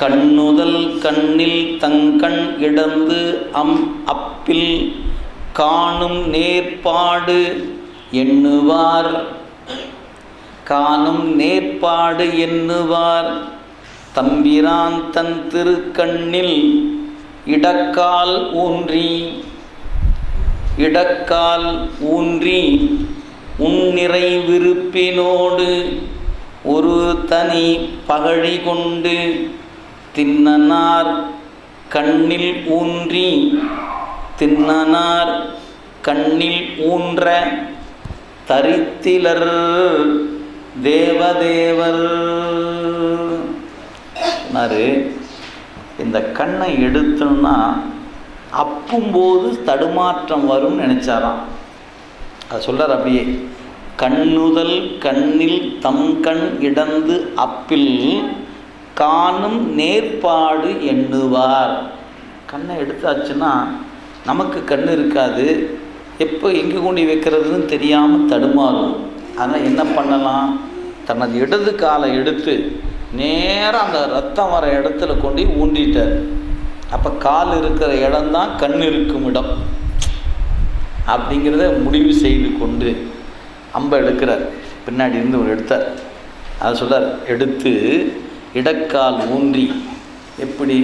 கண்ணுதல் கண்ணில் தங்கண் இடந்து அம் அப்பில் காணும் நேர்ப்பாடு எண்ணுவார். காணும் நேர்ப்பாடு எண்ணுவார். தம்பிரான் தன் திருக்கண்ணில் இடக்கால் ஊன்றி இடக்கால் ஊன்றி உன்னிறை விருப்பினோடு ஒரு தனி பகழி கொண்டு தின்னனார் கண்ணில் ஊன்றி தின்னனார் கண்ணில் ஊன்ற தரித்திலர் தேவதேவர். சொன்னாரு இந்த கண்ணை எடுத்தோம்னா அப்பும்போது தடுமாற்றம் வரும்னு நினச்சாராம். அதை சொல்கிறார் அப்படியே கண்ணுதல் கண்ணில் தம் கண் இடந்து அப்பில் காணும் நேர்ப்பாடு எண்ணுவார். கண்ணை எடுத்தாச்சுன்னா நமக்கு கண் இருக்காது. எப்போ எங்கே கொண்டு வைக்கிறதுன்னு தெரியாமல் தடுமாறும். அதனால் என்ன பண்ணலாம்? தனது இடது காலை எடுத்து நேராக அந்த ரத்தம் வர இடத்துல கொண்டு ஊண்டிட்டார். அப்போ கால் இருக்கிற இடம்தான் கண் இருக்கும் இடம். அப்படிங்கிறத முடிவு செய்து கொண்டு அம்பை எடுக்கிறார். பின்னாடி இருந்து ஒரு எடுத்தார். அதை சொல்கிறார் எடுத்து இடக்கால் ஊன்றி எப்படி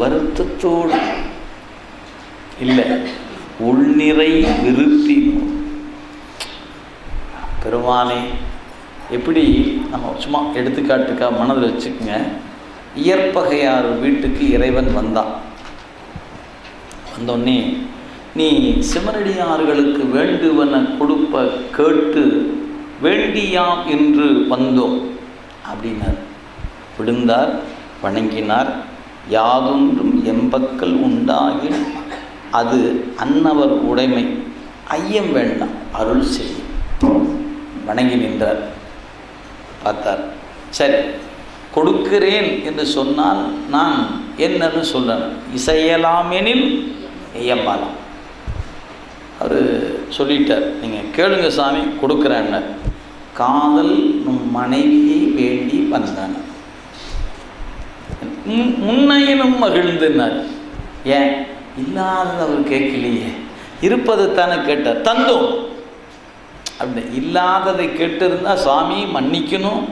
வருத்தத்தோடு இல்லை உள்நிறை விருத்தி. பெருமானே எப்படி நம்ம சும்மா எடுத்துக்காட்டுக்கா மனதில் வச்சுக்கோங்க. இயற்பகையார் வீட்டுக்கு இறைவன் வந்தான். வந்தோடனே நீ சிமரடியார்களுக்கு வேண்டுவன கொடுப்ப கேட்டு வேண்டியாம் என்று வந்தோம் அப்படின்னார். விழுந்தார் வணங்கினார். யாதொன்றும் எம்பக்கள் உண்டாகின் அது அன்னவர் உடைமை. ஐயம் வேண்டாம் அருள் செய்யும். வணங்கி நின்றார். பார்த்தார். சரி கொடுக்கிறேன் என்று சொன்னால் நான் என்னன்னு சொல்லணும். இசையலாமெனில் இயம்பலாம் அவர் சொல்லிட்டார் நீங்கள் கேளுங்க சாமி கொடுக்குறேன்னு காதல் நம் மனைவியை வேண்டி வந்தான். முன்னையினும் மகிழ்ந்துனார் ஏன்? இல்லாதது அவர் கேட்கலையே. இருப்பது தானே கேட்டார் தந்தோம். அப்படி இல்லாததை கேட்டிருந்தா சாமி மன்னிக்கணும்.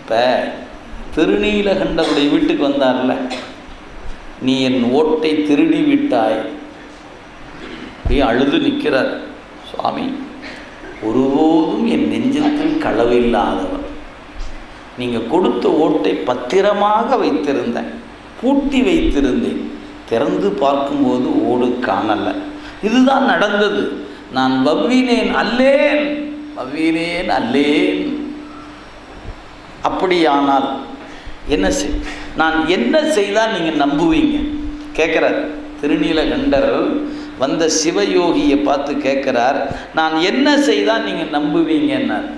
இப்போ திருநீலகண்டருடைய வீட்டுக்கு வந்தார்ல. நீ என் ஓட்டை திருடி விட்டாய். அப்படியே அழுது நிற்கிறார். சுவாமி ஒருபோதும் என் நெஞ்சத்தில் களவில்லாதவர் நீங்கள் கொடுத்த ஓட்டை பத்திரமாக வைத்திருந்தேன். பூட்டி வைத்திருந்தேன். திறந்து பார்க்கும்போது ஓடு காணலை. இதுதான் நடந்தது. நான் வவ்வினேன் அல்லேன் வவ்வினேன் அல்லேன். அப்படியானால் என்ன செய் நான் என்ன செய்தால் நீங்கள் நம்புவீங்க? கேட்குறார். திருநீலகண்டர் வந்த சிவயோகியை பார்த்து கேட்குறார். நான் என்ன செய்தால் நீங்கள் நம்புவீங்கன்னார்.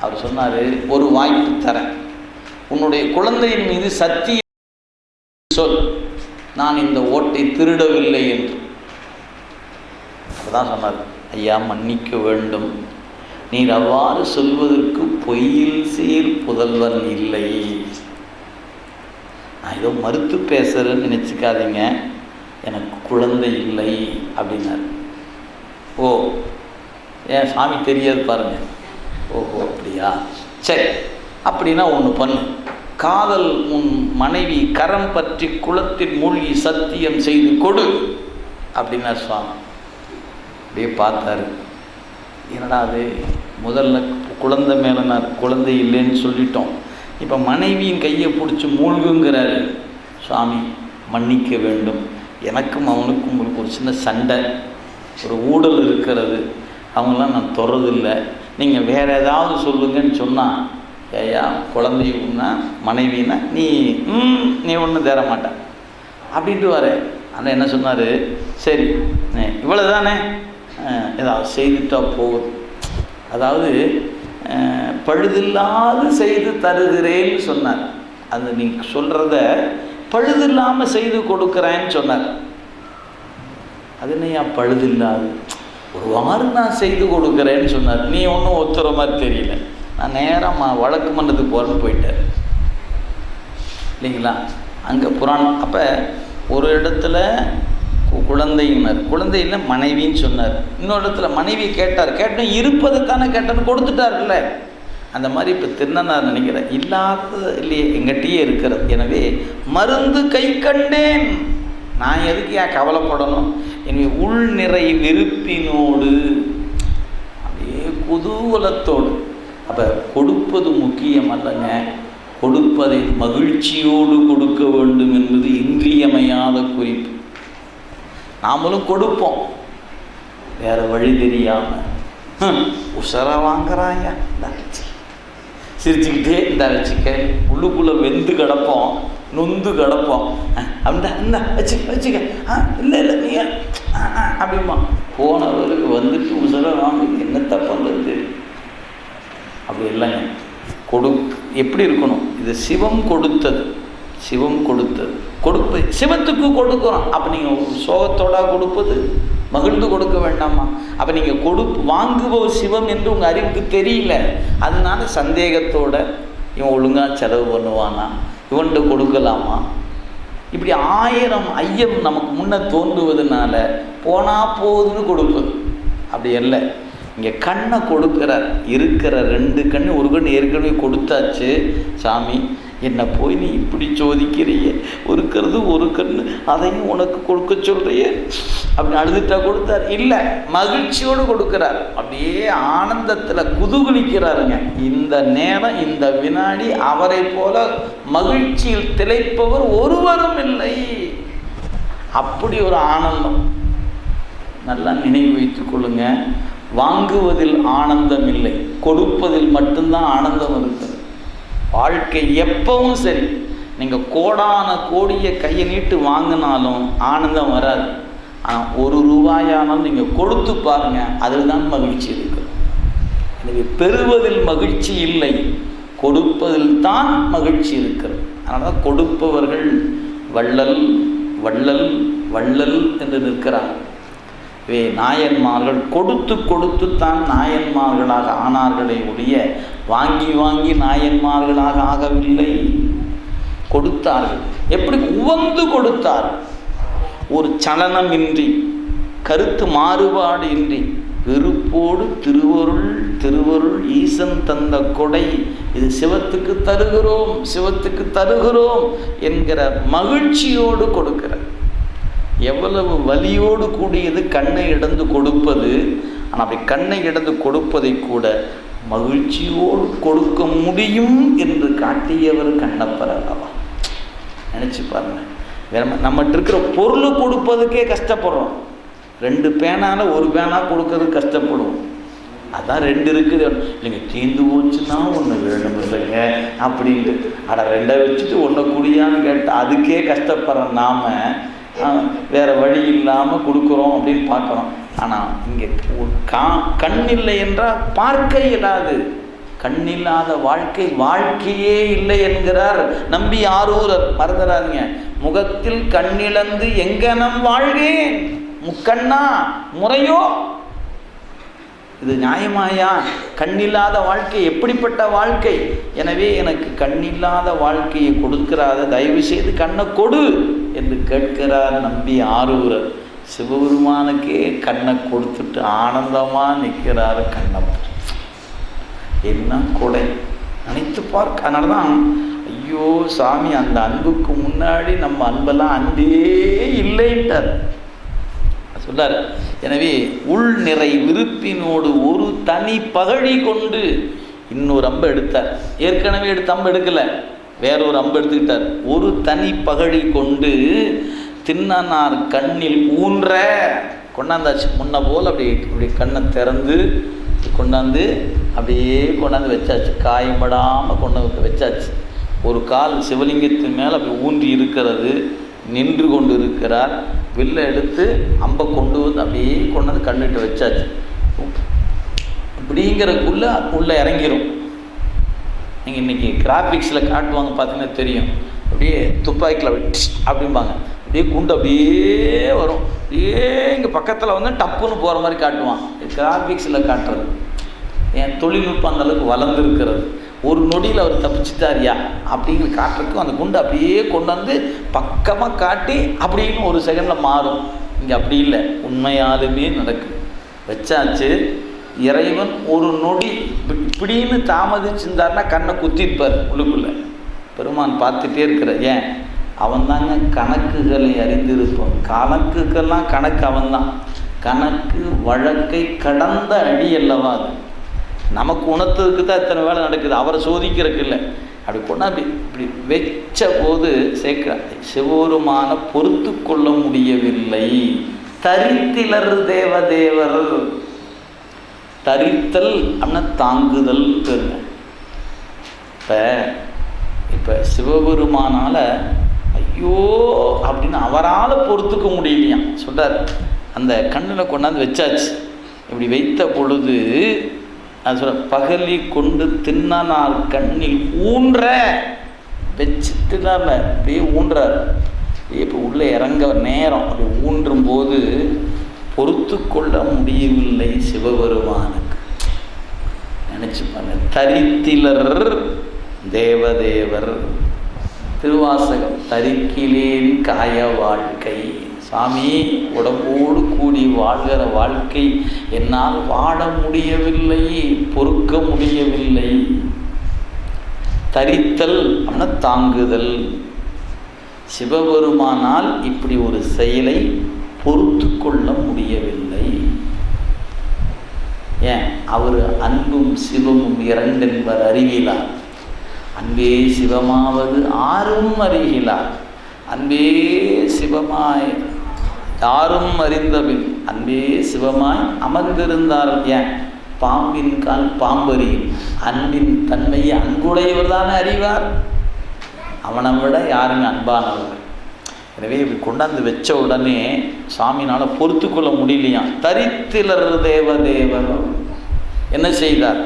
அவர் சொன்னார் ஒரு வாய்ப்பு தரேன். உன்னுடைய குழந்தையின் மீது சத்திய சொல் நான் இந்த ஓட்டை திருடவில்லை என்று. அப்பதான் சொன்னார் ஐயா மன்னிக்க வேண்டும். நீர் அவ்வாறு சொல்வதற்கு பொய்யில் சீர் புதல்வன் இல்லை. நான் ஏதோ மறுத்து பேசுகிறேன்னு நினச்சிக்காதீங்க. எனக்கு குழந்தை இல்லை அப்படின்னார். ஓ ஏன் சாமி தெரியாது பாருங்கள் ஓஹோ. அப்படியா சரி அப்படின்னா ஒன்று பண்ணு. காதல் உன் மனைவி கரம் பற்றி குளத்தில் மூழ்கி சத்தியம் செய்து கொடு அப்படின்னார் சுவாமி அப்படியே பார்த்தாரு. என்னடா அது? முதல்ல குழந்தை மேலே நான் குழந்தை இல்லைன்னு சொல்லிட்டோம். இப்போ மனைவியின் கையை பிடிச்சி மூழ்குங்கிறாரு. சுவாமி மன்னிக்க வேண்டும். எனக்கும் அவனுக்கும் உங்களுக்கு ஒரு சின்ன சண்டை. ஒரு ஊடல் இருக்கிறது. அவங்களாம் நான் தொடரதில்லை நீங்கள் வேறு ஏதாவது சொல்லுங்கன்னு சொன்னால் ஏயா குழந்தையும்னா மனைவின்னா நீ ம் நீ ஒன்றும் தேர மாட்ட. அப்படின்ட்டு வர. ஆனால் என்ன சொன்னார்? சரி இவ்வளோ தானே ஏதாவது செய்துட்டா போகுது அதாவது பழுதில்லாது செய்து தருகிறேன்னு சொன்னார். அது நீ சொல்கிறத பழுதில்லாமல் செய்து கொடுக்குறேன்னு சொன்னார். அது என்னையா பழுதில்லாது? ஒரு வாரம் நான் செய்து கொடுக்குறேன்னு சொன்னார். நீ ஒன்றும் ஒத்துற மாதிரி தெரியல. நான் நேராக வழக்கு மன்றத்துக்கு போகிறேன்னு போயிட்டேன் இல்லைங்களா? அங்கே புராணம் அப்போ ஒரு இடத்துல குழந்தையினர் குழந்தையில் மனைவின்னு சொன்னார். இன்னொரு இடத்துல மனைவி கேட்டார். கேட்டோம் இருப்பதை தானே கொடுத்துட்டார்ல. அந்த மாதிரி இப்போ திருநன்னார் நினைக்கிறேன். இல்லாதது இல்லையே. எங்கிட்டயே இருக்கிறது. எனவே மருந்து கை கண்டேன். நான் எதுக்கு ஏன் கவலைப்படணும்? எனவே உள்நிறை வெறுப்பினோடு அப்படியே குதூகலத்தோடு. அப்போ கொடுப்பது முக்கியம் அல்லங்க கொடுப்பதை மகிழ்ச்சியோடு கொடுக்க வேண்டும் என்பது இன்றியமையாத குறிப்பு. நாமளும் கொடுப்போம். வேற வழி தெரியாம. ஹம், வாங்குறாயா சிரிச்சுக்கிட்டே இந்த வச்சுக்க. உள்ளுக்குள்ளே வெந்து கிடப்போம். நொந்து கிடப்போம். அஹ், அப்படின்டா வச்சு வச்சுக்க ஆ இல்லை இல்லை நீ அப்படிமா போனவருக்கு வந்துட்டு உசரா வாங்க என்ன தப்புன்றது அப்படி இல்லைங்க கொடு எப்படி இருக்கணும்? இது சிவம் கொடுத்தது. சிவம் கொடுத்தது. கொடுப்பு சிவத்துக்கு கொடுக்குறோம் அப்போ நீங்கள் சோகத்தோட கொடுப்பது? மகிழ்ந்து கொடுக்க வேண்டாமா? அப்போ நீங்கள் கொடு வாங்குபவர் சிவம் என்று உங்கள் அறிவுக்கு தெரியல. அதனால சந்தேகத்தோட இவன் ஒழுங்காக செலவு பண்ணுவானா? இவன்கிட்ட கொடுக்கலாமா? இப்படி ஆயிரம் ஐயம் நமக்கு முன்னே தோன்றுவதனால போனா போகுதுன்னு கொடுப்பது அப்படி இல்லை இங்கே கண்ணை கொடுக்குற இருக்கிற ரெண்டு கண் ஒரு கண் ஏற்கனவே கொடுத்தாச்சு. சாமி என்னை போய் நீ இப்படி சோதிக்கிறியே? இருக்கிறது ஒரு கண்ணு. அதையும் உனக்கு கொடுக்க சொல்கிறிய அப்படின்னு அழுதுட்டா கொடுத்தார். இல்லை மகிழ்ச்சியோடு கொடுக்கிறார். அப்படியே ஆனந்தத்தில் குதூகலிக்கிறாருங்க. இந்த நேரம் இந்த வினாடி அவரை போல மகிழ்ச்சியில் திளைப்பவர் ஒருவரும் இல்லை. அப்படி ஒரு ஆனந்தம். நல்லா நினைவு வைத்துக் கொள்ளுங்க. வாங்குவதில் ஆனந்தம் இல்லை. கொடுப்பதில் மட்டும்தான் ஆனந்தம் இருக்குது வாழ்க்கை எப்பவும் சரி. நீங்கள் கோடான கோடியை கையை நீட்டு வாங்கினாலும் ஆனந்தம் வராது. ஒரு ரூபாயானாலும் நீங்கள் கொடுத்து பாருங்கள் அதில் தான் மகிழ்ச்சி இருக்கு. எனவே பெறுவதில் மகிழ்ச்சி இல்லை கொடுப்பதில் தான் மகிழ்ச்சி இருக்கிறது அதனால் கொடுப்பவர்கள் வள்ளல் வள்ளல் வள்ளல் என்று நிற்கிறார். வே நாயன்மார்கள் கொடுத்து கொடுத்து தான் நாயன்மார்களாக ஆனார்களே ஒழிய வாங்கி வாங்கி நாயன்மார்களாக ஆகவில்லை. கொடுத்தார்கள். எப்படி உவந்து கொடுத்தார்கள் ஒரு சலனமின்றி கருத்து மாறுபாடு இன்றி வெறுப்போடு திருவருள் திருவருள் ஈசன் தந்த கொடை இது சிவத்துக்கு தருகிறோம் சிவத்துக்கு தருகிறோம் என்கிற மகிழ்ச்சியோடு கொடுக்கிறார் எவ்வளவு வலியோடு கூடியது கண்ணை இடந்து கொடுப்பது ஆனால் அப்படி கண்ணை இடந்து கொடுப்பதை கூட மகிழ்ச்சியோடு கொடுக்க முடியும் என்று காட்டியவர் கண்ணப்பர் அல்லவா? நினச்சி பாருங்கள் வேற நம்மகிட்ட இருக்கிற பொருள் கொடுப்பதுக்கே கஷ்டப்படுறோம். ரெண்டு பேனால ஒரு பேனா கொடுக்கறதுக்கு கஷ்டப்படுவோம். அதான் ரெண்டு இருக்குது. இல்லைங்க தீந்து போச்சுன்னா ஒன்று வேணும் இல்லைங்க அப்படின்ட்டு. அட ரெண்டை வச்சுட்டு ஒன்றை குடியான்னு கேட்டால் அதுக்கே கஷ்டப்படுற நாம். வேறு வழி இல்லாமல் கொடுக்குறோம் அப்படின்னு பார்க்குறோம். ஆனால் இங்கே கா கண் இல்லை என்றால் பார்க்க இயலாது. கண்ணில்லாத வாழ்க்கை வாழ்க்கையே இல்லை என்கிறார். நம்பி ஆரூரர் மறந்துடாதீங்க. முகத்தில் கண்ணிழந்து எங்கனம் வாழ்கேன் முக்கண்ணா முறையோ? இது நியாயமாயா? கண்ணில்லாத வாழ்க்கை எப்படிப்பட்ட வாழ்க்கை? எனவே எனக்கு கண்ணில்லாத வாழ்க்கையை கொடுக்கிறாத தயவு செய்து கண்ணை கொடு என்று கேட்கிறார் நம்பி ஆரூரர் சிவபெருமானுக்கே கண்ணை கொடுத்துட்டு ஆனந்தமாக நிற்கிறார் கண்ணப்ப. என்ன கொடை? நினைத்து பார்க்க. அதனால தான் ஐயோ சாமி அந்த அன்புக்கு முன்னாடி நம்ம அன்பெல்லாம் அன்பே இல்லைன்ட்டார். சொல்லார் எனவே உள் நிறை விருப்பினோடு ஒரு தனி பகழி கொண்டு இன்னொரு அம்பை எடுத்தார். ஏற்கனவே எடுத்த அம்பு எடுக்கல வேற ஒரு அம்பு எடுத்துக்கிட்டார். ஒரு தனி பகழி கொண்டு தின்னனார் கண்ணில் ஊன்ற. கொண்டாந்தாச்சு. முன்ன போல் அப்படி இப்படி கண்ணை திறந்து கொண்டாந்து அப்படியே கொண்டாந்து வச்சாச்சு. காயம்படாமல் கொண்டு வச்சாச்சு. ஒரு கால் சிவலிங்கத்தின் மேலே அப்படி ஊன்றி இருக்கிறது நின்று கொண்டு இருக்கிறார் வில்லை எடுத்து அம்பை கொண்டு வந்து அப்படியே கொண்டு வந்து கண்ணிட்டு வச்சாச்சு. இப்படிங்கிறதுக்குள்ள உள்ளே இறங்கிடும் நீங்கள் இன்றைக்கி கிராஃபிக்ஸில் காட்டுவாங்க பார்த்தீங்கன்னா தெரியும். அப்படியே துப்பாக்கியில் அப்படி அப்படிம்பாங்க. அப்படியே குண்டு அப்படியே வரும். அப்படியே இங்கே பக்கத்தில் வந்து டப்புன்னு போகிற மாதிரி காட்டுவான். கிராஃபிக்ஸில் காட்டுறது. தொழில்நுட்பம் அந்தளவுக்கு வளர்ந்துருக்கிறது. ஒரு நொடியில் அவர் தப்பிச்சுட்டாரியா? அப்படிங்கிற காட்டுறதுக்கும் அந்த குண்டு அப்படியே கொண்டு வந்து பக்கமாக காட்டி அப்படின்னு ஒரு செகண்டில் மாறும். இங்கே அப்படி இல்லை. உண்மையாலுமே நடக்கும் வச்சாச்சு. இறைவன் ஒரு நொடி இப்படின்னு தாமதிச்சிருந்தாருன்னா கண்ணை குத்திருப்பார் உள்ளுக்குள்ள. பெருமான் பார்த்துட்டே இருக்கிற ஏன்? அவன் தாங்க கணக்குகளை அறிந்திருப்பான். கணக்குக்கெல்லாம் கணக்கு அவன்தான். கணக்கு வழக்கை கடந்த அடி அல்லவா அது? நமக்கு உணர்த்ததுக்கு தான் இத்தனை வேலை நடக்குது. அவரை சோதிக்கிறதுக்கு இல்லை. அப்படி கொண்டாந்து இப்படி வச்ச போது சேர்க்கிறார். சிவபெருமான பொறுத்து கொள்ள முடியவில்லை. தரித்திலர் தேவதேவர். தரித்தல் அப்படின்னா தாங்குதல் பேருங்க இப்போ இப்போ சிவபெருமானால் ஐயோ அப்படின்னு அவரால் பொறுத்துக்க முடியலையாம். சொல்கிறார் அந்த கண்ணில் கொண்டாந்து வச்சாச்சு. இப்படி வைத்த பொழுது அது சொல்ல பகலி கொண்டு தின்னனால் கண்ணில் ஊன்ற வச்சுட்டு தான் அப்படியே ஊன்றார். இப்போ உள்ளே இறங்க நேரம். அப்படி ஊன்றும் போது பொறுத்து கொள்ள முடியவில்லை சிவபெருமானுக்கு. நினச்சி பாருங்க. தரித்திலர் தேவதேவர். திருவாசகம் தரிக்கிலேன் காய வாழ்க்கை. சாமி உடம்போடு கூடி வாழ்கிற வாழ்க்கை என்னால் வாழ முடியவில்லை பொறுக்க முடியவில்லை. தரித்தல் அப்படின்னா தாங்குதல். சிவபெருமானால் இப்படி ஒரு செயலை பொறுத்து கொள்ள முடியவில்லை. ஏன்? அவர் அன்பும் சிவமும் இரண்டென்பர் அறிவிலார் அன்பே சிவமாவது ஆறும் அறிகிலார். அன்பே சிவமாய் யாரும் அறிந்தபின் அன்பே சிவமாய் அமர்ந்திருந்தார் ஏன்? பாம்பின் கால் பாம்பறியும் அன்பின் தன்மையை அன்புடையவர் தானே அறிவார்? அவனை விட யாருமே அன்பானவர்கள்? எனவே இப்படி கொண்டாந்து வச்ச உடனே சாமினால் பொறுத்து கொள்ள முடியலையாம். தரித்திலர் தேவதேவர் என்ன செய்தார்?